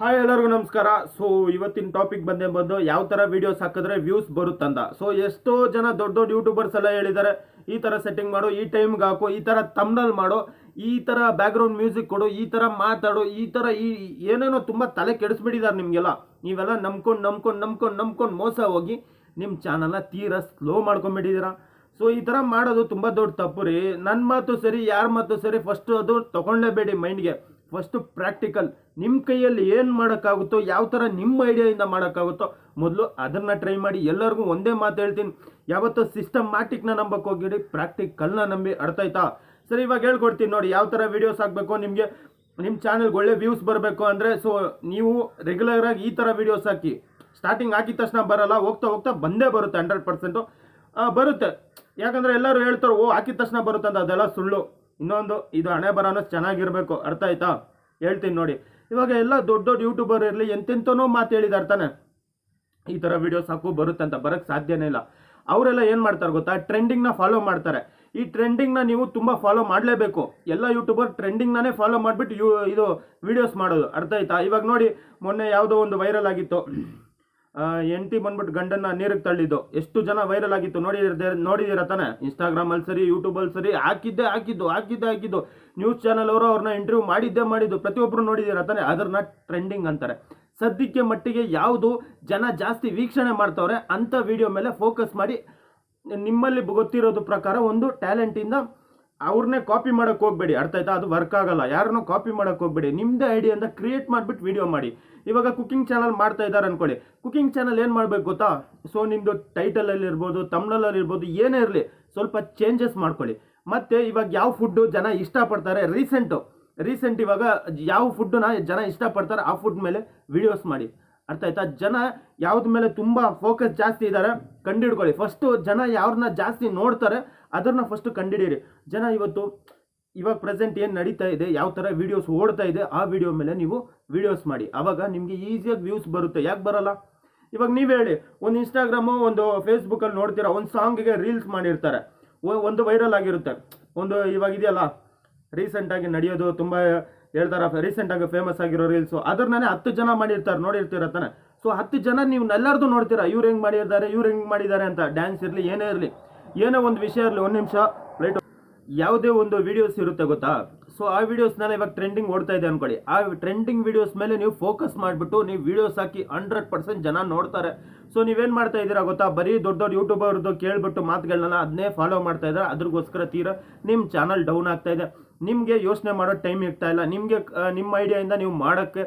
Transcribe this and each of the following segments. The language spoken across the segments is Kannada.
ಹಾಯ್ ಎಲ್ಲರಿಗೂ ನಮಸ್ಕಾರ. ಸೊ ಇವತ್ತಿನ ಟಾಪಿಕ್ ಬಂದೇ ಬಂದು ಯಾವ ಥರ ವಿಡಿಯೋಸ್ ಹಾಕಿದ್ರೆ ವ್ಯೂಸ್ ಬರುತ್ತಂತ ಸೊ ಎಷ್ಟೋ ಜನ ದೊಡ್ಡ ದೊಡ್ಡ ಯೂಟ್ಯೂಬರ್ಸ್ ಎಲ್ಲ ಹೇಳಿದ್ದಾರೆ ಈ ಥರ ಸೆಟ್ಟಿಂಗ್ ಮಾಡು, ಈ ಟೈಮ್ಗೆ ಹಾಕು, ಈ ಥರ ತಮ್ನಲ್ಲಿ ಮಾಡು, ಈ ಥರ ಬ್ಯಾಕ್ಗ್ರೌಂಡ್ ಮ್ಯೂಸಿಕ್ ಕೊಡು, ಈ ಥರ ಮಾತಾಡು, ಈ ಥರ ಈ ಏನೇನೋ ತುಂಬ ತಲೆ ಕೆಡಿಸ್ಬಿಟ್ಟಿದ್ದಾರೆ ನಿಮಗೆಲ್ಲ. ನೀವೆಲ್ಲ ನಂಬ್ಕೊಂಡು ನಂಬ್ಕೊಂಡು ನಂಬ್ಕೊಂಡು ನಂಬ್ಕೊಂಡು ಮೋಸ ಹೋಗಿ ನಿಮ್ಮ ಚಾನಲ್ನ ತೀರಾ ಸ್ಲೋ ಮಾಡ್ಕೊಂಬಿಟ್ಟಿದ್ದೀರಾ ಸೊ ಈ ಥರ ಮಾಡೋದು ತುಂಬ ದೊಡ್ಡ ತಪ್ಪು ರೀ. ನನ್ನ ಮಾತು ಸರಿ, ಯಾರ ಮಾತು ಸರಿ ಫಸ್ಟು ಅದು ತಗೊಳ್ಳೇಬೇಡಿ ಮೈಂಡ್ಗೆ ಫಸ್ಟು ಪ್ರಾಕ್ಟಿಕಲ್ ನಿಮ್ಮ ಕೈಯಲ್ಲಿ ಏನು ಮಾಡೋಕ್ಕಾಗುತ್ತೋ, ಯಾವ ಥರ ನಿಮ್ಮ ಐಡಿಯಾದಿಂದ ಮಾಡೋಕ್ಕಾಗುತ್ತೋ, ಮೊದಲು ಅದನ್ನು ಟ್ರೈ ಮಾಡಿ, ಎಲ್ಲರಿಗೂ ಒಂದೇ ಮಾತು ಹೇಳ್ತೀನಿ. ಯಾವತ್ತೂ ಸಿಸ್ಟಮ್ಯಾಟಿಕ್ನ ನಂಬಕ್ಕೆ ಹೋಗಿಡಿ ಪ್ರಾಕ್ಟಿಕಲ್ನ ನಂಬಿ ಅರ್ಥಾಯ್ತಾ ಸರಿ, ಇವಾಗ ಹೇಳ್ಕೊಡ್ತೀನಿ ನೋಡಿ, ಯಾವ ಥರ ವೀಡಿಯೋಸ್ ಹಾಕಬೇಕು, ನಿಮಗೆ ನಿಮ್ಮ ಚಾನಲ್ಗೆ ಒಳ್ಳೆ ವ್ಯೂಸ್ ಬರಬೇಕು ಅಂದರೆ ಸೊ ನೀವು ರೆಗ್ಯುಲರಾಗಿ ಈ ಥರ ವೀಡಿಯೋಸ್ ಹಾಕಿ. ಸ್ಟಾರ್ಟಿಂಗ್ ಹಾಕಿದ ತಕ್ಷಣ ಬರಲ್ಲ, ಹೋಗ್ತಾ ಹೋಗ್ತಾ ಬಂದೇ ಬರುತ್ತೆ ಹಂಡ್ರೆಡ್ ಪರ್ಸೆಂಟು ಬರುತ್ತೆ. ಯಾಕಂದರೆ ಎಲ್ಲರೂ ಹೇಳ್ತಾರೆ, ಓ, ಹಾಕಿದ ತಕ್ಷಣ ಬರುತ್ತೆ ಅಂತ, ಅದೆಲ್ಲ ಸುಳ್ಳು. ಇನ್ನೊಂದು, ಇದು ಹಣೆ ಬರೋನು ಚೆನ್ನಾಗಿರಬೇಕು. ಅರ್ಥ ಆಯ್ತಾ? ಹೇಳ್ತೀನಿ ನೋಡಿ. ಇವಾಗ ಎಲ್ಲ ದೊಡ್ಡ ದೊಡ್ಡ ಯೂಟ್ಯೂಬರ್ ಇರಲಿ, ಎಂತೆಂತನೋ ಮಾತು ಹೇಳಿದಾರೆ ತಾನೆ. ಈ ಥರ ವಿಡಿಯೋ ಸಾಕು, ಬರುತ್ತೆ ಅಂತ ಬರೋಕ್ಕೆ ಸಾಧ್ಯನೇ ಇಲ್ಲ. ಅವರೆಲ್ಲ ಏನು ಮಾಡ್ತಾರೆ ಗೊತ್ತಾ? ಟ್ರೆಂಡಿಂಗ್ನ ಫಾಲೋ ಮಾಡ್ತಾರೆ. ಈ ಟ್ರೆಂಡಿಂಗ್ನ ನೀವು ತುಂಬ ಫಾಲೋ ಮಾಡಲೇಬೇಕು. ಎಲ್ಲ ಯೂಟ್ಯೂಬರ್ ಟ್ರೆಂಡಿಂಗ್ನೇ ಫಾಲೋ ಮಾಡಿಬಿಟ್ಟು ಯೂ ಇದು ವಿಡಿಯೋಸ್ ಮಾಡೋದು. ಅರ್ಥ ಆಯ್ತಾ? ಇವಾಗ ನೋಡಿ, ಮೊನ್ನೆ ಯಾವುದೋ ಒಂದು ವೈರಲ್ ಆಗಿತ್ತು. ಹೆಂಡತಿ ಬಂದ್ಬಿಟ್ಟು ಗಂಡನ್ನ ನೀರಿಗೆ ತಳ್ಳಿದ್ದು. ಎಷ್ಟು ಜನ ವೈರಲ್ ಆಗಿತ್ತು ನೋಡಿದಿರ ನೋಡಿದಿರ ತಾನೆ? ಇನ್ಸ್ಟಾಗ್ರಾಮಲ್ಲಿ ಸರಿ ಯೂಟ್ಯೂಬಲ್ಲಿ ಸರಿ, ಹಾಕಿದ್ದೆ ಹಾಕಿದ್ದು ಹಾಕಿದ್ದೆ ಹಾಕಿದ್ದು. ನ್ಯೂಸ್ ಚಾನಲ್ ಅವರು ಅವ್ರನ್ನ ಇಂಟರ್ವ್ಯೂ ಮಾಡಿದ್ದೇ ಮಾಡಿದ್ದು. ಪ್ರತಿಯೊಬ್ಬರು ನೋಡಿದಿರ ತಾನೆ? ಅದನ್ನ ಟ್ರೆಂಡಿಂಗ್ ಅಂತಾರೆ. ಸದ್ಯಕ್ಕೆ ಮಟ್ಟಿಗೆ ಯಾವುದು ಜನ ಜಾಸ್ತಿ ವೀಕ್ಷಣೆ ಮಾಡ್ತವ್ರೆ ಅಂಥ ವಿಡಿಯೋ ಮೇಲೆ ಫೋಕಸ್ ಮಾಡಿ ನಿಮ್ಮಲ್ಲಿ ಗೊತ್ತಿರೋದು ಪ್ರಕಾರ ಒಂದು ಟ್ಯಾಲೆಂಟಿಂದ ಅವ್ರನ್ನೇ ಕಾಪಿ ಮಾಡೋಕೆ ಹೋಗ್ಬೇಡಿ. ಅರ್ಥ ಆಯ್ತಾ? ಅದು ವರ್ಕ್ ಆಗಲ್ಲ. ಯಾರನ್ನೂ ಕಾಪಿ ಮಾಡೋಕ್ಕೆ ಹೋಗ್ಬೇಡಿ. ನಿಮ್ಮದೇ ಐಡಿಯಿಂದ ಕ್ರಿಯೇಟ್ ಮಾಡಿಬಿಟ್ಟು ವಿಡಿಯೋ ಮಾಡಿ. ಇವಾಗ ಕುಕಿಂಗ್ ಚಾನಲ್ ಮಾಡ್ತಾ ಇದ್ದಾರೆ ಅನ್ಕೊಳ್ಳಿ. ಕುಕಿಂಗ್ ಚಾನಲ್ ಏನು ಮಾಡಬೇಕು ಗೊತ್ತಾ? ಸೊ ನಿಮ್ಮದು ಟೈಟಲಲ್ಲಿ ಇರ್ಬೋದು ತಮ್ನಲಲ್ಲಿ ಇರ್ಬೋದು, ಏನೇ ಇರಲಿ, ಸ್ವಲ್ಪ ಚೇಂಜಸ್ ಮಾಡ್ಕೊಳ್ಳಿ. ಮತ್ತು ಇವಾಗ ಯಾವ ಫುಡ್ಡು ಜನ ಇಷ್ಟಪಡ್ತಾರೆ? ರೀಸೆಂಟು ರೀಸೆಂಟ್ ಇವಾಗ ಯಾವ ಫುಡ್ಡನ್ನ ಜನ ಇಷ್ಟಪಡ್ತಾರೆ? ಆ ಫುಡ್ ಮೇಲೆ ವಿಡಿಯೋಸ್ ಮಾಡಿ. ಅರ್ಥ ಆಯ್ತಾ? ಜನ ಯಾವ್ದ ಮೇಲೆ ತುಂಬ ಫೋಕಸ್ ಜಾಸ್ತಿ ಇದ್ದಾರೆ ಕಂಡಿಡ್ಕೊಳ್ಳಿ ಫಸ್ಟು ಜನ ಯಾವ್ರನ್ನ ಜಾಸ್ತಿ ನೋಡ್ತಾರೆ ಅದನ್ನ ಫಸ್ಟು ಕಂಡುಹಿಡಿಯಿರಿ ಜನ ಇವತ್ತು ಇವಾಗ ಪ್ರೆಸೆಂಟ್ ಏನು ನಡೀತಾ ಇದೆ, ಯಾವ ಥರ ವೀಡಿಯೋಸ್ ಓಡ್ತಾ ಇದೆ, ಆ ವಿಡಿಯೋ ಮೇಲೆ ನೀವು ವಿಡಿಯೋಸ್ ಮಾಡಿ. ಆವಾಗ ನಿಮಗೆ ಈಸಿಯಾಗಿ ವ್ಯೂಸ್ ಬರುತ್ತೆ. ಯಾಕೆ ಬರಲ್ಲ? ಇವಾಗ ನೀವು ಹೇಳಿ, ಒಂದು ಇನ್ಸ್ಟಾಗ್ರಾಮು ಒಂದು ಫೇಸ್ಬುಕ್ಕಲ್ಲಿ ನೋಡ್ತೀರಾ, ಒಂದು ಸಾಂಗಿಗೆ ರೀಲ್ಸ್ ಮಾಡಿರ್ತಾರೆ. ಒಂದು ವೈರಲ್ ಆಗಿರುತ್ತೆ. ಒಂದು ಇವಾಗ ಇದೆಯಲ್ಲ ರೀಸೆಂಟಾಗಿ ನಡೆಯೋದು, ತುಂಬ ಹೇಳ್ತಾರೆ ರೀಸೆಂಟಾಗಿ ಫೇಮಸ್ ಆಗಿರೋ ರೀಲ್ಸು ಅದ್ರನ್ನೇ ಹತ್ತು ಜನ ಮಾಡಿರ್ತಾರೆ, ನೋಡಿರ್ತೀರ ತಾನೆ. ಸೊ ಹತ್ತು ಜನ ನೀವು ಎಲ್ಲರದು ನೋಡ್ತೀರಾ, ಇವ್ರು ಹೆಂಗೆ ಮಾಡಿರ್ತಾರೆ ಇವ್ರು ಹೆಂಗೆ ಮಾಡಿದ್ದಾರೆ ಅಂತ. ಡ್ಯಾನ್ಸ್ ಇರಲಿ, ಏನೇ ಇರಲಿ. ಏನೋ ಒಂದು ವಿಷಯ ಇರಲಿ, ಒಂದು ನಿಮಿಷ ಲೈಟ್ ಯಾವುದೇ ಒಂದು ವಿಡಿಯೋಸ್ ಇರುತ್ತೆ ಗೊತ್ತಾ? ಸೊ ಆ ವಿಡಿಯೋಸ್ನೆಲ್ಲ ಇವಾಗ ಟ್ರೆಂಡಿಂಗ್ ಓಡ್ತಾ ಇದೆ ಅನ್ಕೊಳ್ಳಿ. ಆ ಟ್ರೆಂಡಿಂಗ್ ವಿಡಿಯೋಸ್ ಮೇಲೆ ನೀವು ಫೋಕಸ್ ಮಾಡಿಬಿಟ್ಟು, ನೀವು ವಿಡಿಯೋಸ್ ಹಾಕಿ ಹಂಡ್ರೆಡ್ ಪರ್ಸೆಂಟ್ ಜನ ನೋಡ್ತಾರೆ. ಸೊ ನೀವೇನು ಮಾಡ್ತಾ ಇದ್ದೀರಾ ಗೊತ್ತಾ? ಬರೀ ದೊಡ್ಡ ದೊಡ್ಡ ಯೂಟ್ಯೂಬರ್ದು ಕೇಳ್ಬಿಟ್ಟು ಮಾತುಗಳನ್ನೆಲ್ಲ ಅದನ್ನೇ ಫಾಲೋ ಮಾಡ್ತಾ ಇದ್ದಾರೆ. ಅದ್ರಿಗೋಸ್ಕರ ತೀರಾ ನಿಮ್ಮ ಚಾನಲ್ ಡೌನ್ ಆಗ್ತಾ ಇದೆ. ನಿಮಗೆ ಯೋಚನೆ ಮಾಡೋ ಟೈಮ್ ಇರ್ತಾ ಇಲ್ಲ. ನಿಮಗೆ ನಿಮ್ಮ ಐಡಿಯಾಯಿಂದ ನೀವು ಮಾಡೋಕ್ಕೆ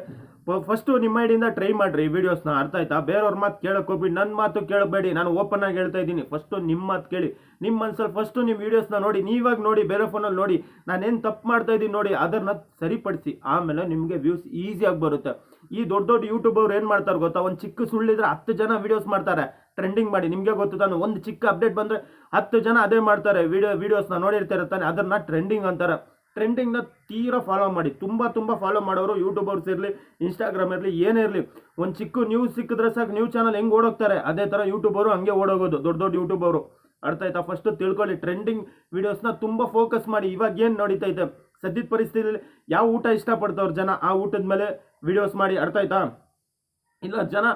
ಫಸ್ಟು ನಿಮ್ಮ ಐಡಿಯಿಂದ ಟ್ರೈ ಮಾಡಿರಿ ವಿಡಿಯೋಸ್ನ ಅರ್ಥ ಆಯ್ತಾ? ಬೇರೆಯವ್ರ ಮಾತು ಕೇಳಕ್ಕೆ ನನ್ನ ಮಾತು ಕೇಳಬೇಡಿ, ನಾನು ಓಪನ್ ಆಗಿ ಹೇಳ್ತಾ ಇದ್ದೀನಿ. ಫಸ್ಟು ನಿಮ್ಮ ಮಾತು ಕೇಳಿ. ನಿಮ್ಮ ಮನಸ್ಸಲ್ಲಿ ಫಸ್ಟು ನಿಮ್ಮ ವೀಡಿಯೋಸ್ನ ನೋಡಿ ನೀವಾಗ ನೋಡಿ, ಬೇರೆ ಫೋನಲ್ಲಿ ನೋಡಿ, ನಾನೇನು ತಪ್ಪು ಮಾಡ್ತಾ ಇದ್ದೀನಿ ನೋಡಿ, ಅದನ್ನ ಸರಿಪಡಿಸಿ. ಆಮೇಲೆ ನಿಮಗೆ ವ್ಯೂಸ್ ಈಸಿಯಾಗಿ ಬರುತ್ತೆ. ಈ ದೊಡ್ಡ ದೊಡ್ಡ ಯೂಟ್ಯೂಬರ್ ಏನು ಮಾಡ್ತಾರೆ ಗೊತ್ತಾ? ಒಂದು ಚಿಕ್ಕ ಸುಳ್ಳಿದ್ರೆ ಹತ್ತು ಜನ ವೀಡಿಯೋಸ್ ಮಾಡ್ತಾರೆ. ಟ್ರೆಂಡಿಂಗ್ ಮಾಡಿ, ನಿಮಗೆ ಗೊತ್ತು ತಾನು, ಒಂದು ಚಿಕ್ಕ ಅಪ್ಡೇಟ್ ಬಂದರೆ ಹತ್ತು ಜನ ಅದೇ ಮಾಡ್ತಾರೆ. ವಿಡಿಯೋ ವೀಡಿಯೋಸ್ನ ನೋಡಿರ್ತಾರೆ ತಾನೆ, ಅದನ್ನು ಟ್ರೆಂಡಿಂಗ್ ಅಂತಾರೆ. ಟ್ರೆಂಡಿಂಗ್ನ ತೀರಾ ಫಾಲೋ ಮಾಡಿ. ತುಂಬ ತುಂಬ ಫಾಲೋ ಮಾಡೋರು ಯೂಟ್ಯೂಬರ್ಸ್ ಇರಲಿ ಇನ್ಸ್ಟಾಗ್ರಾಮ್ ಇರಲಿ, ಏನೇ ಇರಲಿ, ಒಂದು ಚಿಕ್ಕ ನ್ಯೂಸ್ ಸಿಕ್ಕಿದ್ರೆ ಸಾಕು ನ್ಯೂಸ್ ಚಾನಲ್ ಹೆಂಗೆ ಓಡೋಗ್ತಾರೆ? ಅದೇ ಥರ ಯೂಟ್ಯೂಬರು ಹಂಗೆ ಓಡೋಗೋದು, ದೊಡ್ಡ ದೊಡ್ಡ ಯೂಟ್ಯೂಬರು ಅರ್ಥ ಆಯ್ತಾ ಫಸ್ಟು ತಿಳ್ಕೊಳ್ಳಿ ಟ್ರೆಂಡಿಂಗ್ ವೀಡಿಯೋಸ್ನ ತುಂಬ ಫೋಕಸ್ ಮಾಡಿ. ಇವಾಗ ಏನು ನಡೀತೈತೆ? ಸದ್ಯದ ಪರಿಸ್ಥಿತಿಯಲ್ಲಿ ಯಾವ ಊಟ ಇಷ್ಟಪಡ್ತವ್ರು ಜನ? ಆ ಊಟದ ಮೇಲೆ ವಿಡಿಯೋಸ್ ಮಾಡಿ. ಅರ್ಥ ಆಯ್ತಾ ಇಲ್ಲ, ಜನ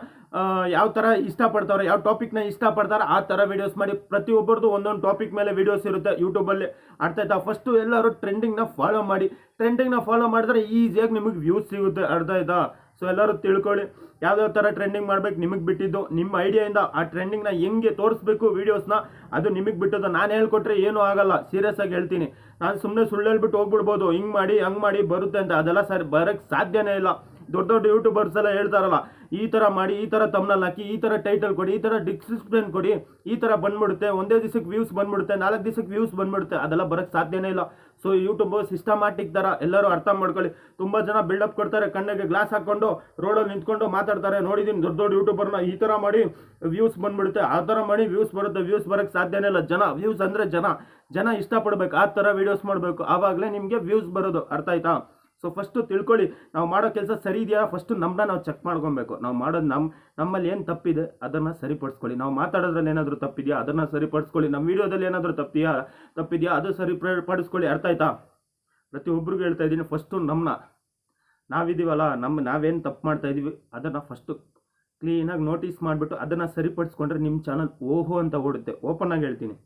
ಯಾವ ಥರ ಇಷ್ಟಪಡ್ತಾರೆ ಯಾವ ಟಾಪಿಕ್ನ ಇಷ್ಟಪಡ್ತಾರೆ, ಆ ಥರ ವೀಡಿಯೋಸ್ ಮಾಡಿ. ಪ್ರತಿಯೊಬ್ಬರದು ಒಂದೊಂದು ಟಾಪಿಕ್ ಮೇಲೆ ವೀಡಿಯೋಸ್ ಇರುತ್ತೆ. ಯೂಟ್ಯೂಬಲ್ಲಿ ಅರ್ಥ ಫಸ್ಟು ಎಲ್ಲರೂ ಟ್ರೆಂಡಿಂಗ್ನ ಫಾಲೋ ಮಾಡಿ. ಟ್ರೆಂಡಿಂಗ್ನ ಫಾಲೋ ಮಾಡಿದ್ರೆ ಈಸಿಯಾಗಿ ನಿಮಗೆ ವ್ಯೂಸ್ ಸಿಗುತ್ತೆ. ಅರ್ಧಾಯ್ತಾ ಆಯ್ತಾ? ಸೊ ಎಲ್ಲರೂ ತಿಳ್ಕೊಳ್ಳಿ. ಯಾವ್ಯಾವ ಥರ ಟ್ರೆಂಡಿಂಗ್ ಮಾಡ್ಬೇಕು ನಿಮಗೆ ಬಿಟ್ಟಿದ್ದು. ನಿಮ್ಮ ಐಡಿಯಾಯಿಂದ ಆ ಟ್ರೆಂಡಿಂಗ್ನ ಹೆಂಗೆ ತೋರಿಸ್ಬೇಕು ವೀಡಿಯೋಸ್ನ ಅದು ನಿಮಗೆ ಬಿಟ್ಟದ್ದು. ನಾನು ಹೇಳ್ಕೊಟ್ರೆ ಏನೂ ಆಗಲ್ಲ. ಸೀರಿಯಸ್ ಆಗಿ ಹೇಳ್ತೀನಿ. ನಾನು ಸುಮ್ಮನೆ ಸುಳ್ಳು ಹೇಳ್ಬಿಟ್ಟು ಹೋಗ್ಬಿಡ್ಬೋದು. ಹಿಂಗೆ ಮಾಡಿ, ಹಂಗೆ ಮಾಡಿ ಬರುತ್ತೆ ಅಂತ. ಅದೆಲ್ಲ ಸರಿ ಬರೋಕ್ಕೆ ಸಾಧ್ಯನೇ ಇಲ್ಲ. ದೊಡ್ಡ ದೊಡ್ಡ ಯೂಟ್ಯೂಬರ್ಸ್ ಎಲ್ಲ ಹೇಳ್ತಾರಲ್ಲ, ಈ ಥರ ಮಾಡಿ, ಈ ಥರ ತಮ್ಮನಲ್ಲಿ ಹಾಕಿ, ಈ ಥರ ಟೈಟಲ್ ಕೊಡಿ, ಈ ಥರ ಡಿಸ್ಕ್ರಿಪ್ಷನ್ ಕೊಡಿ, ಈ ಥರ ಬಂದ್ಬಿಡುತ್ತೆ, ಒಂದೇ ದಿವಸಕ್ಕೆ ವ್ಯೂಸ್ ಬಂದ್ಬಿಡುತ್ತೆ, ನಾಲ್ಕು ದಿವಸಕ್ಕೆ ವ್ಯೂಸ್ ಬಂದ್ಬಿಡುತ್ತೆ, ಅದೆಲ್ಲ ಬರೋಕ್ಕೆ ಸಾಧ್ಯನೇ ಇಲ್ಲ. ಸೊ ಯೂಟ್ಯೂಬ್ ಸಿಸ್ಟಮ್ಯಾಟಿಕ್ ಥರ ಎಲ್ಲರೂ ಅರ್ಥ ಮಾಡ್ಕೊಳ್ಳಿ. ತುಂಬ ಜನ ಬಿಲ್ಡಪ್ ಕೊಡ್ತಾರೆ, ಕಣ್ಣಿಗೆ ಗ್ಲಾಸ್ ಹಾಕ್ಕೊಂಡು ರೋಡಲ್ಲಿ ನಿಂತ್ಕೊಂಡು ಮಾತಾಡ್ತಾರೆ. ನೋಡಿದ್ದೀನಿ ದೊಡ್ಡ ದೊಡ್ಡ ಯೂಟ್ಯೂಬರ್ನ ಈ ಥರ ಮಾಡಿ ವ್ಯೂಸ್ ಬಂದ್ಬಿಡುತ್ತೆ. ಆ ಥರ ಮಾಡಿ ವ್ಯೂಸ್ ಬರುತ್ತೆ ವ್ಯೂಸ್ ಬರೋಕ್ಕೆ ಸಾಧ್ಯನೇ ಇಲ್ಲ. ಜನ ವ್ಯೂಸ್ ಅಂದರೆ ಜನ. ಜನ ಇಷ್ಟಪಡ್ಬೇಕು, ಆ ಥರ ವೀಡಿಯೋಸ್ ಮಾಡಬೇಕು. ಆವಾಗಲೇ ನಿಮಗೆ ವ್ಯೂಸ್ ಬರೋದು. ಅರ್ಥ ಆಯ್ತಾ? ಸೊ ಫಸ್ಟು ತಿಳ್ಕೊಳ್ಳಿ, ನಾವು ಮಾಡೋ ಕೆಲಸ ಸರಿ ಇದೆಯಾ? ಫಸ್ಟು ನಮ್ಮನ್ನ ನಾವು ಚೆಕ್ ಮಾಡ್ಕೊಬೇಕು. ನಾವು ಮಾಡೋದು ನಮ್ಮ ನಮ್ಮಲ್ಲಿ ಏನು ತಪ್ಪಿದೆ, ಅದನ್ನು ಸರಿಪಡಿಸ್ಕೊಳ್ಳಿ. ನಾವು ಮಾತಾಡೋದ್ರಲ್ಲಿ ಏನಾದರೂ ತಪ್ಪಿದೆಯಾ? ಅದನ್ನು ಸರಿಪಡಿಸ್ಕೊಳ್ಳಿ. ನಮ್ಮ ವೀಡಿಯೋದಲ್ಲಿ ಏನಾದರೂ ತಪ್ಪಿದೆಯಾ? ತಪ್ಪಿದೆಯಾ? ಅದು ಸರಿಪಡಿಸ್ಕೊಳ್ಳಿ. ಅರ್ಥ ಆಯ್ತಾ? ಪ್ರತಿಯೊಬ್ಬರಿಗೂ ಹೇಳ್ತಾ ಇದ್ದೀನಿ ಫಸ್ಟು ನಮ್ಮನ್ನ ನಾವಿದ್ದೀವಲ್ಲ ನಮ್ಮ ನಾವೇನು ತಪ್ಪು ಮಾಡ್ತಾ ಇದ್ದೀವಿ ಅದನ್ನು ಫಸ್ಟು ಕ್ಲೀನಾಗಿ ನೋಟಿಸ್ ಮಾಡಿಬಿಟ್ಟು ಅದನ್ನು ಸರಿಪಡಿಸ್ಕೊಂಡ್ರೆ ನಿಮ್ಮ ಚಾನಲ್ ಓಹೋ ಅಂತ ಓಡುತ್ತೆ. ಓಪನ್ ಆಗಿ ಹೇಳ್ತೀನಿ.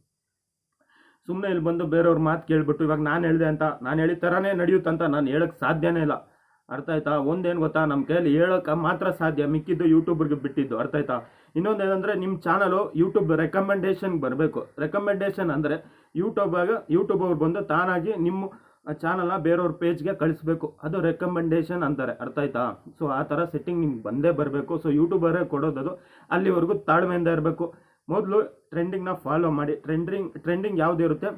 ಸುಮ್ಮನೆ ಇಲ್ಲಿ ಬಂದು ಬೇರೆಯವ್ರ ಮಾತು ಕೇಳಿಬಿಟ್ಟು ಇವಾಗ ನಾನು ಹೇಳಿದೆ ಅಂತ, ನಾನು ಹೇಳಿದ ಥರನೇ ನಡೆಯುತ್ತಂತ ನಾನು ಹೇಳೋಕ್ಕೆ ಸಾಧ್ಯನೇ ಇಲ್ಲ. ಅರ್ಥ ಆಯ್ತಾ? ಒಂದೇನು ಗೊತ್ತಾ? ನಮ್ಮ ಕೈಯಲ್ಲಿ ಹೇಳೋಕೆ ಮಾತ್ರ ಸಾಧ್ಯ. ಮಿಕ್ಕಿದ್ದು ಯೂಟ್ಯೂಬರ್ಗೆ ಬಿಟ್ಟಿದ್ದು. ಅರ್ಥ ಆಯ್ತಾ? ಇನ್ನೊಂದು ಏನಂದರೆ ನಿಮ್ಮ ಚಾನಲು ಯೂಟ್ಯೂಬ್ ರೆಕಮೆಂಡೇಷನ್ಗೆ ಬರಬೇಕು. ರೆಕಮೆಂಡೇಷನ್ ಅಂದರೆ ಯೂಟ್ಯೂಬಾಗ ಯೂಟ್ಯೂಬ್ ಅವ್ರು ಬಂದು ತಾನಾಗಿ ನಿಮ್ಮ ಚಾನಲ್ನ ಬೇರೆಯವ್ರ ಪೇಜ್ಗೆ ಕಳಿಸ್ಬೇಕು. ಅದು ರೆಕಮೆಂಡೇಷನ್ ಅಂತಾರೆ. ಅರ್ಥ ಆಯ್ತಾ? ಸೊ ಆ ಥರ ಸೆಟ್ಟಿಂಗ್ ನಿಮ್ಗೆ ಬಂದೇ ಬರಬೇಕು. ಸೊ ಯೂಟ್ಯೂಬರೇ ಕೊಡೋದದು ಅಲ್ಲಿವರೆಗೂ ತಾಳ್ಮೆಯಿಂದ ಇರಬೇಕು. ಮೊದಲು ಟ್ರೆಂಡಿಂಗ್ನ ಫಾಲೋ ಮಾಡಿ ಟ್ರೆಂಡಿಂಗ್ ಟ್ರೆಂಡಿಂಗ್ ಯಾವುದಿರುತ್ತೆ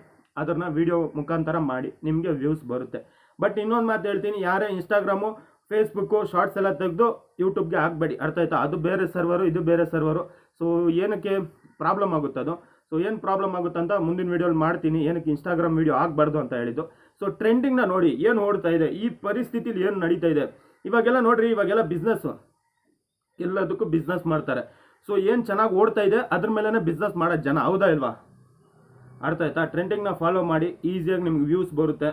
ಅದನ್ನು ವೀಡಿಯೋ ಮುಖಾಂತರ ಮಾಡಿ, ನಿಮಗೆ ವ್ಯೂಸ್ ಬರುತ್ತೆ. ಬಟ್ ಇನ್ನೊಂದು ಮಾತು ಹೇಳ್ತೀನಿ, ಯಾರೇ ಇನ್ಸ್ಟಾಗ್ರಾಮು ಫೇಸ್ಬುಕ್ಕು ಶಾರ್ಟ್ಸ್ ಎಲ್ಲ ತೆಗೆದು ಯೂಟ್ಯೂಬ್ಗೆ ಹಾಕ್ಬೇಡಿ, ಅರ್ಥ ಆಯ್ತಾ? ಅದು ಬೇರೆ ಸರ್ವರು ಇದು ಬೇರೆ ಸರ್ವರು ಸೊ ಏನಕ್ಕೆ ಪ್ರಾಬ್ಲಮ್ ಆಗುತ್ತೆ ಅದು? ಸೊ ಏನು ಪ್ರಾಬ್ಲಮ್ ಆಗುತ್ತೆ ಅಂತ ಮುಂದಿನ ವೀಡಿಯೋಲಿ ಮಾಡ್ತೀನಿ, ಏನಕ್ಕೆ ಇನ್ಸ್ಟಾಗ್ರಾಮ್ ವೀಡಿಯೋ ಆಗಬಾರ್ದು ಅಂತ ಹೇಳಿದ್ದು. ಸೊ ಟ್ರೆಂಡಿಂಗ್ನ ನೋಡಿ, ಏನು ಓಡ್ತಾ ಇದೆ, ಈ ಪರಿಸ್ಥಿತಿಲಿ ಏನು ನಡೀತಾ ಇದೆ? ಇವಾಗೆಲ್ಲ ನೋಡ್ರಿ, ಇವಾಗೆಲ್ಲ ಬಿಸ್ನೆಸ್ಸು ಎಲ್ಲದಕ್ಕೂ ಬಿಸ್ನೆಸ್ ಮಾಡ್ತಾರೆ. ಸೊ ಏನು ಚೆನ್ನಾಗಿ ಓಡ್ತಾ ಇದೆ? ಅದ್ರ ಮೇಲೇ ಬಿಸ್ನೆಸ್ ಮಾಡೋದು ಜನ. ಹೌದಾ ಇಲ್ವಾ? ಅರ್ಥ ಆಯ್ತಾ? ಟ್ರೆಂಡಿಂಗ್ನ ಫಾಲೋ ಮಾಡಿ ಈಸಿಯಾಗಿ ನಿಮ್ಗೆ ವ್ಯೂಸ್ ಬರುತ್ತೆ.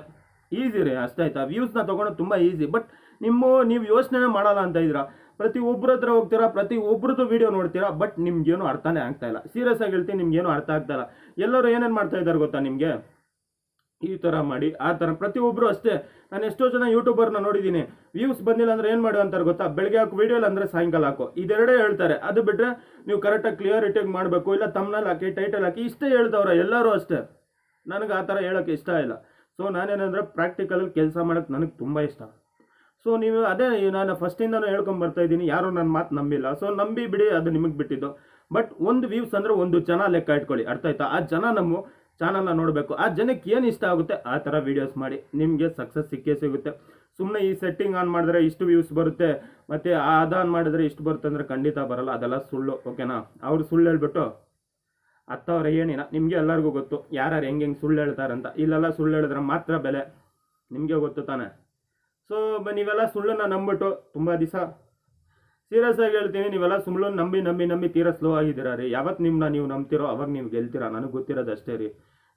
ಈಸಿ ರೀ, ಅಷ್ಟೇ ಆಯ್ತಾ? ವ್ಯೂಸ್ನ ತೊಗೊಳೋದು ತುಂಬ ಈಸಿ ಬಟ್ ನಿಮ್ಮ, ನೀವು ಯೋಚನೆ ಮಾಡಲ್ಲ ಅಂತ ಇದ್ದೀರಾ? ಪ್ರತಿ ಒಬ್ಬರ ಹತ್ರ ಹೋಗ್ತೀರಾ? ಪ್ರತಿ ಒಬ್ರದ್ದು ವಿಡಿಯೋ ನೋಡ್ತೀರಾ? ಬಟ್ ನಿಮ್ಗೇನು ಅರ್ಥನೇ ಆಗ್ತಾ ಇಲ್ಲ. ಸೀರಿಯಸ್ ಆಗಿ ಹೇಳ್ತೀನಿ, ನಿಮ್ಗೇನು ಅರ್ಥ ಆಗ್ತಾ ಇಲ್ಲ. ಎಲ್ಲರೂ ಏನೇನು ಮಾಡ್ತಾ ಇದ್ದಾರೆ ಗೊತ್ತಾ ನಿಮಗೆ? ಈ ಥರ ಮಾಡಿ, ಆ ಥರ ಪ್ರತಿಯೊಬ್ಬರು ಅಷ್ಟೇ. ನಾನು ಎಷ್ಟೋ ಜನ ಯೂಟ್ಯೂಬರ್ನ ನೋಡಿದ್ದೀನಿ ವ್ಯೂಸ್ ಬಂದಿಲ್ಲ ಅಂದ್ರೆ ಏನು ಮಾಡು ಅಂತಾರೆ ಗೊತ್ತಾ? ಬೆಳಗ್ಗೆ ಹಾಕೋ ವಿಡಿಯೋ ಅಂದರೆ ಸಾಯಂಕಾಲ ಹಾಕು. ಇದೆರಡೇ ಹೇಳ್ತಾರೆ. ಅದು ಬಿಟ್ಟರೆ ನೀವು ಕರೆಕ್ಟಾಗಿ ಕ್ಲಿಯರಿಟಿಯಾಗಿ ಮಾಡಬೇಕು, ಇಲ್ಲ ತಮ್ಮನಲ್ಲಿ ಹಾಕಿ ಟೈಟಲ್ ಹಾಕಿ, ಇಷ್ಟೇ ಹೇಳ್ತವ್ರೆ ಎಲ್ಲರೂ ಅಷ್ಟೇ. ನನಗೆ ಆ ಥರ ಹೇಳೋಕ್ಕೆ ಇಷ್ಟ ಇಲ್ಲ. ಸೊ ನಾನೇನಂದರೆ ಪ್ರಾಕ್ಟಿಕಲಲ್ಲಿ ಕೆಲಸ ಮಾಡೋಕ್ಕೆ ನನಗೆ ತುಂಬ ಇಷ್ಟ. ಸೊ ನೀವು ಅದೇ ನಾನು ಫಸ್ಟಿಂದನೂ ಬರ್ತಾ ಇದ್ದೀನಿ. ಯಾರೂ ನನ್ನ ಮಾತು ನಂಬಿಲ್ಲ. ಸೊ ನಂಬಿ ಬಿಡಿ, ಅದು ನಿಮಗೆ ಬಿಟ್ಟಿದ್ದು. ಬಟ್ ಒಂದು ವ್ಯೂಸ್ ಅಂದರೆ ಒಂದು ಜನ ಲೆಕ್ಕ ಇಟ್ಕೊಳ್ಳಿ. ಅರ್ಥ ಆಯ್ತಾ? ಆ ಜನ ನಮ್ಮ ಚಾನಲ್ನ ನೋಡಬೇಕು. ಆ ಜನಕ್ಕೆ ಏನು ಇಷ್ಟ ಆಗುತ್ತೆ, ಆ ಥರ ವೀಡಿಯೋಸ್ ಮಾಡಿ. ನಿಮಗೆ ಸಕ್ಸಸ್ ಸಿಕ್ಕೇ ಸಿಗುತ್ತೆ. ಸುಮ್ಮನೆ ಈ ಸೆಟ್ಟಿಂಗ್ ಆನ್ ಮಾಡಿದ್ರೆ ಇಷ್ಟು ವ್ಯೂಸ್ ಬರುತ್ತೆ, ಮತ್ತು ಅದು ಆನ್ ಮಾಡಿದ್ರೆ ಇಷ್ಟು ಬರುತ್ತೆ ಅಂದರೆ ಖಂಡಿತ ಬರಲ್ಲ. ಅದೆಲ್ಲ ಸುಳ್ಳು ಓಕೆನಾ ಅವರು ಸುಳ್ಳು ಹೇಳ್ಬಿಟ್ಟು, ಅತ್ತವ್ರ, ಏನಿಲ್ಲ. ನಿಮಗೆ ಎಲ್ಲರಿಗೂ ಗೊತ್ತು. ಯಾರ್ಯಾರು ಹೆಂಗೆ ಹೆಂಗೆ ಸುಳ್ಳು ಹೇಳ್ತಾರಂತ. ಇಲ್ಲೆಲ್ಲ ಸುಳ್ಳು ಹೇಳಿದ್ರೆ ಮಾತ್ರ ಬೆಲೆ. ನಿಮಗೆ ಗೊತ್ತು ತಾನೆ? ಸೊ ನೀವೆಲ್ಲ ಸುಳ್ಳನ್ನು ನಂಬಿಟ್ಟು ತುಂಬ ದಿವಸ ಸೀರಿಯಸ್ ಆಗಿ ಹೇಳ್ತೀನಿ. ನೀವೆಲ್ಲ ಸುಳ್ಳು ನಂಬಿ ನಂಬಿ ನಂಬಿ ತೀರಾ ಸ್ಲೋ ಆಗಿದ್ದೀರಾ ರೀ? ಯಾವತ್ತು ನಿಮ್ಮನ್ನ ನೀವು ನಂಬ್ತಿರೋ, ಅವಾಗ ನೀವು ಗೆಲ್ತೀರಾ? ನನಗೆ ಗೊತ್ತಿರೋದು ಅಷ್ಟೇ ರೀ.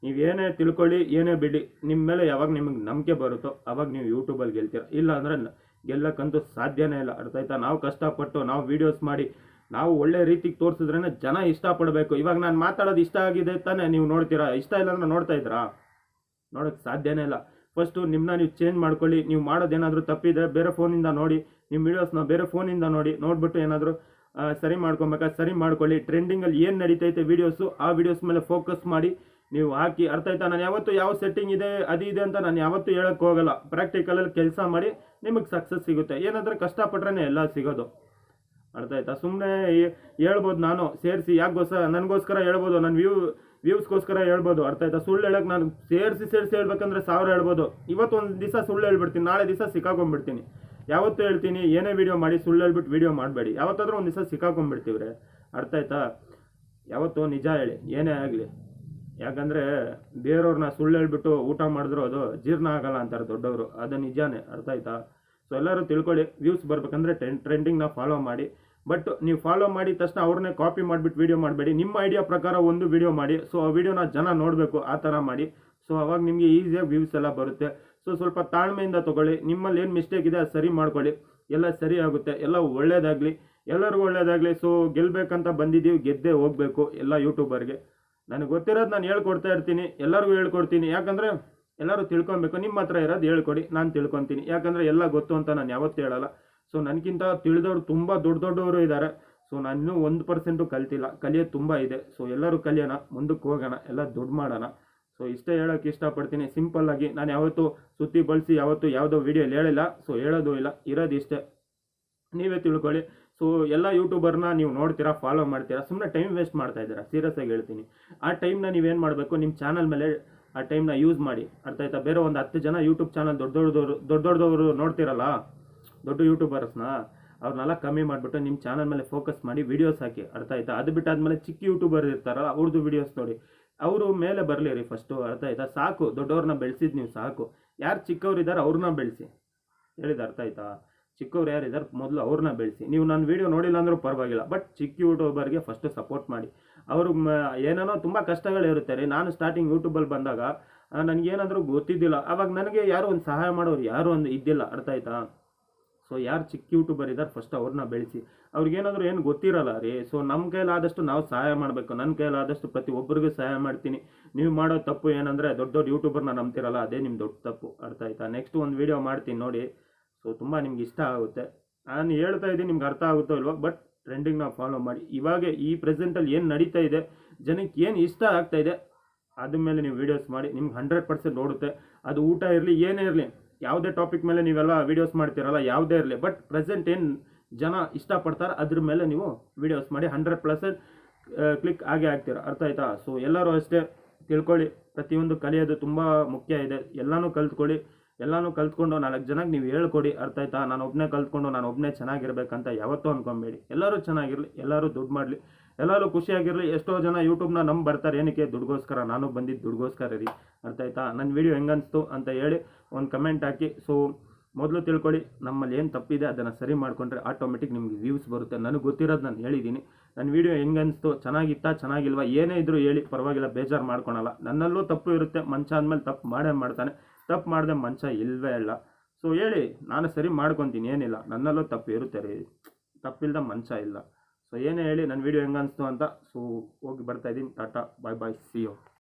ನೀವು ಏನೇ ತಿಳ್ಕೊಳ್ಳಿ, ಏನೇ ಬಿಡಿ, ನಿಮ್ಮ ಮೇಲೆ ಯಾವಾಗ ನಿಮಗೆ ನಂಬಿಕೆ ಬರುತ್ತೋ ಅವಾಗ ನೀವು ಯೂಟ್ಯೂಬಲ್ಲಿ ಗೆಲ್ತೀರ. ಇಲ್ಲ ಅಂದರೆ ಗೆಲ್ಲಕ್ಕಂತೂ ಸಾಧ್ಯನೇ ಇಲ್ಲ. ಅರ್ಥ ಆಯ್ತಾ? ನಾವು ಕಷ್ಟಪಟ್ಟು ನಾವು ವೀಡಿಯೋಸ್ ಮಾಡಿ, ನಾವು ಒಳ್ಳೆ ರೀತಿಗೆ ತೋರಿಸಿದ್ರೇ ಜನ ಇಷ್ಟಪಡಬೇಕು. ಇವಾಗ ನಾನು ಮಾತಾಡೋದು ಇಷ್ಟ ಆಗಿದೆ ತಾನೇ ನೀವು ನೋಡ್ತೀರಾ? ಇಷ್ಟ ಇಲ್ಲ ಅಂದ್ರೆ ನೋಡ್ತಾ ಇದ್ರಾ ನೋಡೋಕ್ಕೆ ಸಾಧ್ಯನೇ ಇಲ್ಲ. ಫಸ್ಟು ನಿಮ್ಮನ್ನ ನೀವು ಚೇಂಜ್ ಮಾಡ್ಕೊಳ್ಳಿ. ನೀವು ಮಾಡೋದೇನಾದರೂ ತಪ್ಪಿದ್ರೆ ಬೇರೆ ಫೋನಿಂದ ನೋಡಿ ನಿಮ್ಮ ವೀಡಿಯೋಸ್ನ ಬೇರೆ ಫೋನಿಂದ ನೋಡಿ, ನೋಡಿಬಿಟ್ಟು ಏನಾದರೂ ಸರಿ ಮಾಡ್ಕೊಬೇಕಾ? ಸರಿ ಮಾಡ್ಕೊಳ್ಳಿ. ಟ್ರೆಂಡಿಂಗಲ್ಲಿ ಏನು ನಡೀತೈತೆ ವೀಡಿಯೋಸು ಆ ವೀಡಿಯೋಸ್ ಮೇಲೆ ಫೋಕಸ್ ಮಾಡಿ ನೀವು ಹಾಕಿ, ಅರ್ಥ ಆಯ್ತಾ? ನಾನು ಯಾವತ್ತು ಯಾವ ಸೆಟ್ಟಿಂಗ್ ಇದೆ, ಅದು ಇದೆ ಅಂತ ನಾನು ಯಾವತ್ತೂ ಹೇಳಕ್ಕೆ ಹೋಗಲ್ಲ. ಪ್ರಾಕ್ಟಿಕಲಲ್ಲಿ ಕೆಲಸ ಮಾಡಿ ನಿಮಗೆ ಸಕ್ಸಸ್ ಸಿಗುತ್ತೆ. ಏನಾದರೂ ಕಷ್ಟಪಟ್ರೆ ಎಲ್ಲ ಸಿಗೋದು. ಅರ್ಥ ಆಯ್ತಾ? ಸುಮ್ಮನೆ ಹೇಳ್ಬೋದು ನಾನು, ಸೇರಿಸಿ. ಯಾಕೋಸ್ಕರ ನನಗೋಸ್ಕರ ಹೇಳ್ಬೋದು. ನನ್ನ ವ್ಯೂ ವ್ಯೂಸ್ಗೋಸ್ಕರ ಹೇಳ್ಬೋದು. ಅರ್ಥ ಆಯ್ತಾ? ಸುಳ್ಳು ಹೇಳಕ್ಕೆ ನಾನು ಸೇರಿಸಿ ಸೇರಿಸಿ ಹೇಳ್ಬೇಕಂದ್ರೆ ಸಾವಿರ ಹೇಳ್ಬೋದು. ಇವತ್ತು ಒಂದು ದಿವಸ ಸುಳ್ಳು ಹೇಳ್ಬಿಡ್ತೀನಿ. ನಾಳೆ ದಿವಸ ಸಿಕ್ಕಾಕೊಂಡ್ಬಿಡ್ತೀನಿ. ಯಾವತ್ತೂ ಹೇಳ್ತೀನಿ, ಏನೇ ವಿಡಿಯೋ ಮಾಡಿ ಸುಳ್ಳು ಹೇಳ್ಬಿಟ್ಟು ವಿಡಿಯೋ ಮಾಡಬೇಡಿ. ಯಾವತ್ತಾದರೂ ಒಂದು ದಿವಸ ಸಿಕ್ಕಾಕೊಂಡ್ಬಿಡ್ತೀವ್ರೆ. ಅರ್ಥ ಆಯ್ತಾ? ಯಾವತ್ತೂ ನಿಜ ಹೇಳಿ. ಏನೇ ಆಗಲಿ. ಯಾಕಂದರೆ ಬೇರೆಯವ್ರನ್ನ ಸುಳ್ಳು ಹೇಳ್ಬಿಟ್ಟು ಊಟ ಮಾಡಿದ್ರು ಅದು ಜೀರ್ಣ ಆಗಲ್ಲ ಅಂತಾರೆ ದೊಡ್ಡವರು. ಅದು ನಿಜಾನೇ, ಅರ್ಥ ಆಯ್ತಾ? ಸೊ ಎಲ್ಲರೂ ತಿಳ್ಕೊಳ್ಳಿ ವ್ಯೂಸ್ ಬರ್ಬೇಕಂದ್ರೆ ಟ್ರೆಂಡ್ ಟ್ರೆಂಡಿಂಗ್ನ ಫಾಲೋ ಮಾಡಿ. ಬಟ್ ನೀವು ಫಾಲೋ ಮಾಡಿದ ತಕ್ಷಣ ಅವ್ರನ್ನೇ ಕಾಪಿ ಮಾಡಿಬಿಟ್ಟು ವೀಡಿಯೋ ಮಾಡಬೇಡಿ. ನಿಮ್ಮ ಐಡಿಯಾ ಪ್ರಕಾರ ಒಂದು ವೀಡಿಯೋ ಮಾಡಿ. ಸೊ ಆ ವೀಡಿಯೋನ ಜನ ನೋಡಬೇಕು, ಆ ಥರ ಮಾಡಿ. ಸೊ ಅವಾಗ ನಿಮಗೆ ಈಸಿಯಾಗಿ ವ್ಯೂಸ್ ಎಲ್ಲ ಬರುತ್ತೆ. ಸೊ ಸ್ವಲ್ಪ ತಾಳ್ಮೆಯಿಂದ ತೊಗೊಳ್ಳಿ. ನಿಮ್ಮಲ್ಲಿ ಏನು ಮಿಸ್ಟೇಕ್ ಇದೆ ಅದು ಸರಿ ಮಾಡ್ಕೊಳ್ಳಿ. ಎಲ್ಲ ಸರಿ ಆಗುತ್ತೆ. ಎಲ್ಲ ಒಳ್ಳೆಯದಾಗಲಿ ಎಲ್ಲರಿಗೂ ಒಳ್ಳೆಯದಾಗಲಿ ಸೊ ಗೆಲ್ಲಬೇಕಂತ ಬಂದಿದ್ದೀವಿ, ಗೆದ್ದೇ ಹೋಗಬೇಕು ಎಲ್ಲ ಯೂಟ್ಯೂಬರ್ಗೆ ನನಗೆ ಗೊತ್ತಿರೋದು ನಾನು ಹೇಳ್ಕೊಡ್ತಾ ಇರ್ತೀನಿ, ಎಲ್ಲರಿಗೂ ಹೇಳ್ಕೊಡ್ತೀನಿ. ಯಾಕಂದರೆ ಎಲ್ಲರೂ ತಿಳ್ಕೊಬೇಕು, ನಿಮ್ಮ ಹತ್ರ ಇರೋದು ಹೇಳ್ಕೊಡಿ, ನಾನು ತಿಳ್ಕೊತೀನಿ. ಯಾಕಂದರೆ ಎಲ್ಲ ಗೊತ್ತು ಅಂತ ನಾನು ಯಾವತ್ತೂ ಹೇಳಲ್ಲ. ಸೊ ನನಗಿಂತ ತಿಳಿದವರು ತುಂಬ ದೊಡ್ಡ ದೊಡ್ಡವರು ಇದ್ದಾರೆ. ಸೊ ನಾನು ಒಂದು ಪರ್ಸೆಂಟು ಕಲ್ತಿಲ್ಲ. ಕಲಿಯೋದು ತುಂಬ ಇದೆ. ಸೊ ಎಲ್ಲರೂ ಕಲಿಯೋಣ, ಮುಂದಕ್ಕೆ ಹೋಗೋಣ, ಎಲ್ಲ ದುಡ್ಡು ಮಾಡೋಣ. ಸೊ ಇಷ್ಟೇ ಹೇಳೋಕ್ಕೆ ಇಷ್ಟಪಡ್ತೀನಿ. ಸಿಂಪಲ್ಲಾಗಿ ನಾನು ಯಾವತ್ತೂ ಸುತ್ತಿ ಬಳಸಿ ಯಾವತ್ತೂ ಯಾವುದೋ ವೀಡಿಯೋಲಿ ಹೇಳಿಲ್ಲ. ಸೊ ಹೇಳೋದು ಇಲ್ಲ, ಇರೋದು ಇಷ್ಟೇ. ನೀವೇ ತಿಳ್ಕೊಳ್ಳಿ. ಸೊ ಎಲ್ಲ ಯೂಟ್ಯೂಬರ್ನ ನೀವು ನೋಡ್ತೀರಾ ಫಾಲೋ ಮಾಡ್ತೀರಾ ಸುಮ್ಮನೆ ಟೈಮ್ ವೇಸ್ಟ್ ಮಾಡ್ತಾ ಇದ್ದೀರಾ ಸೀರಿಯಸ್ ಆಗಿ ಹೇಳ್ತೀನಿ. ಆ ಟೈಮ್ನ ನೀವೇನು ಮಾಡಬೇಕು? ನಿಮ್ಮ ಚಾನಲ್ ಮೇಲೆ ಆ ಟೈಮ್ನ ಯೂಸ್ ಮಾಡಿ. ಅರ್ಥ ಆಯ್ತಾ? ಬೇರೆ ಒಂದು ಹತ್ತು ಜನ ಯೂಟ್ಯೂಬ್ ಚಾನಲ್ ದೊಡ್ಡ ದೊಡ್ಡದವರು ದೊಡ್ಡ ದೊಡ್ಡದವರು ನೋಡ್ತೀರಲ್ಲ, ದೊಡ್ಡ ಯೂಟ್ಯೂಬರ್ಸ್ನ ಅವ್ರನ್ನೆಲ್ಲ ಕಮ್ಮಿ ಮಾಡಿಬಿಟ್ಟು ನಿಮ್ಮ ಚಾನಲ್ ಮೇಲೆ ಫೋಕಸ್ ಮಾಡಿ ವೀಡಿಯೋಸ್ ಹಾಕಿ. ಅರ್ಥ ಆಯ್ತಾ? ಅದು ಬಿಟ್ಟಾದ್ಮೇಲೆ ಚಿಕ್ಕ ಯೂಟ್ಯೂಬರ್ ಇರ್ತಾರಲ್ಲ ಅವ್ರದ್ದು ವೀಡಿಯೋಸ್ ನೋಡಿ. ಅವರು ಮೇಲೆ ಬರಲಿ ರೀ ಫಸ್ಟು ಅರ್ಥ ಆಯ್ತಾ? ಸಾಕು ದೊಡ್ಡವ್ರನ್ನ ಬೆಳೆಸಿದ್ದು ನೀವು ಸಾಕು. ಯಾರು ಚಿಕ್ಕವ್ರಿದ್ದಾರೆ ಅವ್ರನ್ನ ಬೆಳೆಸಿ. ಹೇಳಿದ ಅರ್ಥ ಆಯ್ತಾ? ಚಿಕ್ಕವ್ರು ಯಾರಿದ್ದಾರೆ ಮೊದಲು ಅವ್ರನ್ನ ಬೆಳೆಸಿ. ನೀವು ನನ್ನ ವೀಡಿಯೋ ನೋಡಿಲ್ಲ ಅಂದರೂ ಪರವಾಗಿಲ್ಲ ಬಟ್ ಚಿಕ್ಕ ಯೂಟ್ಯೂಬರ್ಗೆ ಫಸ್ಟು ಸಪೋರ್ಟ್ ಮಾಡಿ. ಅವರು ಏನೇನೋ ತುಂಬ ಕಷ್ಟಗಳಿರುತ್ತೆ ರೀ. ನಾನು ಸ್ಟಾರ್ಟಿಂಗ್ ಯೂಟ್ಯೂಬಲ್ಲಿ ಬಂದಾಗ ನನಗೇನಾದರೂ ಗೊತ್ತಿದ್ದಿಲ್ಲ. ಅವಾಗ ನನಗೆ ಯಾರು ಒಂದು ಸಹಾಯ ಮಾಡೋರು ಯಾರು ಒಂದು ಇದ್ದಿಲ್ಲ, ಅರ್ಥ ಆಯ್ತಾ? ಸೊ ಯಾರು ಚಿಕ್ಕ ಯೂಟ್ಯೂಬರ್ ಇದ್ದಾರೆ ಫಸ್ಟ್ ಅವ್ರನ್ನ ಬೆಳೆಸಿ. ಅವ್ರಿಗೇನಾದರೂ ಏನು ಗೊತ್ತಿರಲ್ಲ ರೀ. ಸೊ ನಮ್ಮ ಕೈಲಾದಷ್ಟು ನಾವು ಸಹಾಯ ಮಾಡಬೇಕು. ನನ್ನ ಕೈಲಾದಷ್ಟು ಪ್ರತಿ ಒಬ್ಬರಿಗೂ ಸಹಾಯ ಮಾಡ್ತೀನಿ. ನೀವು ಮಾಡೋ ತಪ್ಪು ಏನಂದರೆ ದೊಡ್ಡ ದೊಡ್ಡ ಯೂಟ್ಯೂಬರ್ನ ನಂಬ್ತಿರಲ್ಲ, ಅದೇ ನಿಮ್ಮ ದೊಡ್ಡ ತಪ್ಪು, ಅರ್ಥ ಆಯ್ತಾ? ನೆಕ್ಸ್ಟ್ ಒಂದು ವೀಡಿಯೋ ಮಾಡ್ತೀನಿ ನೋಡಿ. ಸೊ ತುಂಬ ನಿಮ್ಗೆ ಇಷ್ಟ ಆಗುತ್ತೆ. ನಾನು ಹೇಳ್ತಾ ಇದ್ದೀನಿ, ನಿಮ್ಗೆ ಅರ್ಥ ಆಗುತ್ತೋ ಇಲ್ವೋ ಬಟ್ ಟ್ರೆಂಡಿಂಗ್ನ ಫಾಲೋ ಮಾಡಿ. ಇವಾಗ ಈ ಪ್ರೆಸೆಂಟಲ್ಲಿ ಏನು ನಡೀತಾ ಇದೆ, ಜನಕ್ಕೆ ಏನು ಇಷ್ಟ ಆಗ್ತಾ ಇದೆ, ಅದ್ರ ಮೇಲೆ ನೀವು ವೀಡಿಯೋಸ್ ಮಾಡಿ. ನಿಮ್ಗೆ ಹಂಡ್ರೆಡ್ ಪರ್ಸೆಂಟ್ ಓಡುತ್ತೆ. ಅದು ಊಟ ಇರಲಿ, ಏನೇ ಇರಲಿ, ಯಾವುದೇ ಟಾಪಿಕ್ ಮೇಲೆ ನೀವೆಲ್ಲ ವೀಡಿಯೋಸ್ ಮಾಡ್ತೀರಲ್ಲ, ಯಾವುದೇ ಇರಲಿ ಬಟ್ ಪ್ರೆಸೆಂಟ್ ಏನು ಜನ ಇಷ್ಟಪಡ್ತಾರೆ, ಅದ್ರ ಮೇಲೆ ನೀವು ವೀಡಿಯೋಸ್ ಮಾಡಿ ಹಂಡ್ರೆಡ್ ಪರ್ಸೆಂಟ್ ಕ್ಲಿಕ್ ಆಗೇ ಆಗ್ತೀರ. ಅರ್ಥ ಆಯ್ತಾ? ಸೊ ಎಲ್ಲರೂ ಅಷ್ಟೇ ತಿಳ್ಕೊಳ್ಳಿ. ಪ್ರತಿಯೊಂದು ಕಲಿಯೋದು ತುಂಬ ಮುಖ್ಯ ಇದೆ. ಎಲ್ಲನೂ ಕಲ್ತ್ಕೊಳ್ಳಿ. ಎಲ್ಲನೂ ಕಲ್ತ್ಕೊಂಡು ನಾಲ್ಕು ಜನಕ್ಕೆ ನೀವು ಹೇಳ್ಕೊಡಿ, ಅರ್ಥ ಆಯ್ತಾ? ನಾನು ಒಬ್ಬನೇ ಕಲ್ತ್ಕೊಂಡು ನಾನು ಒಬ್ಬನೇ ಚೆನ್ನಾಗಿರ್ಬೇಕಂತ ಯಾವತ್ತೂ ಅನ್ಕೊಂಬೇಡಿ. ಎಲ್ಲರೂ ಚೆನ್ನಾಗಿರಲಿ, ಎಲ್ಲರೂ ದುಡ್ಡು ಮಾಡಲಿ. ಎಲ್ಲರೂ ಖುಷಿಯಾಗಿರಲಿ, ಎಷ್ಟೋ ಜನ ಯೂಟ್ಯೂಬ್ನ ನಮ್ಮ ಬರ್ತಾರೆ, ಏನಕ್ಕೆ? ದುಡ್ಗೋಸ್ಕರ. ನಾನು ಬಂದಿದ್ದು ದುಡ್ಗೋಸ್ಕರ ರೀ. ಅರ್ಥ ಆಯ್ತಾ? ನನ್ನ ವಿಡಿಯೋ ಹೆಂಗನ್ಸ್ತು ಅಂತ ಹೇಳಿ ಒಂದು ಕಮೆಂಟ್ ಹಾಕಿ. ಸೊ ಮೊದಲು ತಿಳ್ಕೊಳ್ಳಿ ನಮ್ಮಲ್ಲಿ ಏನು ತಪ್ಪಿದೆ ಅದನ್ನು ಸರಿ ಮಾಡಿಕೊಂಡ್ರೆ ಆಟೋಮೆಟಿಕ್ ನಿಮ್ಗೆ ವ್ಯೂಸ್ ಬರುತ್ತೆ. ನನಗೆ ಗೊತ್ತಿರೋದು ನಾನು ಹೇಳಿದ್ದೀನಿ ನನ್ನ ವಿಡಿಯೋ ಹೆಂಗನ್ಸ್ತು? ಚೆನ್ನಾಗಿತ್ತಾ? ಚೆನ್ನಾಗಿಲ್ವಾ? ಏನೇ ಇದ್ರೂ ಹೇಳಿ, ಪರವಾಗಿಲ್ಲ, ಬೇಜಾರು ಮಾಡ್ಕೊಳಲ್ಲ. ನನ್ನಲ್ಲೂ ತಪ್ಪು ಇರುತ್ತೆ. ಮನುಷ್ಯ ಅಂದಮೇಲೆ ತಪ್ಪು ಮಾಡೇ ಮಾಡ್ತಾನೆ. ತಪ್ಪು ಮಾಡಿದೆ ಮನುಷ್ಯ ಇಲ್ವೇ ಇಲ್ಲ. ಸೊ ಹೇಳಿ, ನಾನು ಸರಿ ಮಾಡ್ಕೊತೀನಿ, ಏನಿಲ್ಲ. ನನ್ನಲ್ಲೂ ತಪ್ಪು ಇರುತ್ತೆ ರೀ. ತಪ್ಪಿಲ್ಲದ ಮನುಷ್ಯ ಇಲ್ಲ. ಸೊ ಏನೇ ಹೇಳಿ, ನನ್ನ ವಿಡಿಯೋ ಅನಿಸ್ತು ಅಂತ ಸೊ ಹೋಗಿ ಬರ್ತಾಯಿದ್ದೀನಿ tata bye bye see you